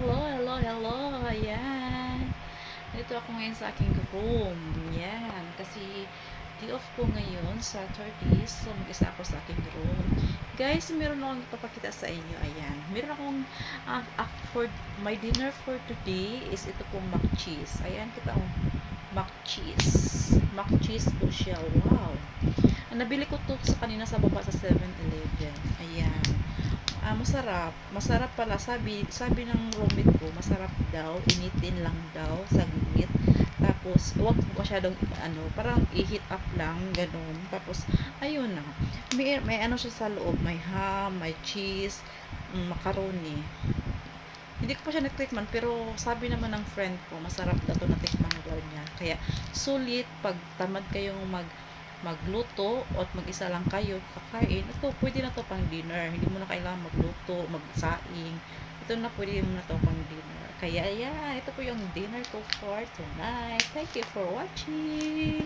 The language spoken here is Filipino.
Hello, hello, hello. Ayan. Dito ako ngayon sa aking room. Yan. Kasi day off ko ngayon sa 30s. So, mag-isa ako sa aking room. Guys, meron akong ipapakita sa inyo. Ayan. Meron akong uh, uh, for my dinner for today is ito pong mac cheese. Ayan, kita mo. Mac cheese. Mac cheese po siya. Wow. Nabili ko to sa kanina sa baba sa 7-Eleven. Ayan masarap. Masarap pala. Sabi, sabi ng roommate ko, masarap daw. Initin lang daw sa gumit. Tapos, huwag masyadong, ano, parang i-heat up lang, ganun. Tapos, ayun na. May, may ano siya sa loob. May ham, may cheese, mm, macaroni. Hindi ko pa siya natikman, pero sabi naman ng friend ko, masarap daw ito natikman daw niya. Kaya, sulit, pag tamad kayong mag magluto at mag-isa lang kayo kakain, ito pwede na to pang dinner. Hindi mo na kailangan magluto, magsaing. Ito na pwede mo na to pang dinner. Kaya yeah, ito po yung dinner ko for tonight. Thank you for watching.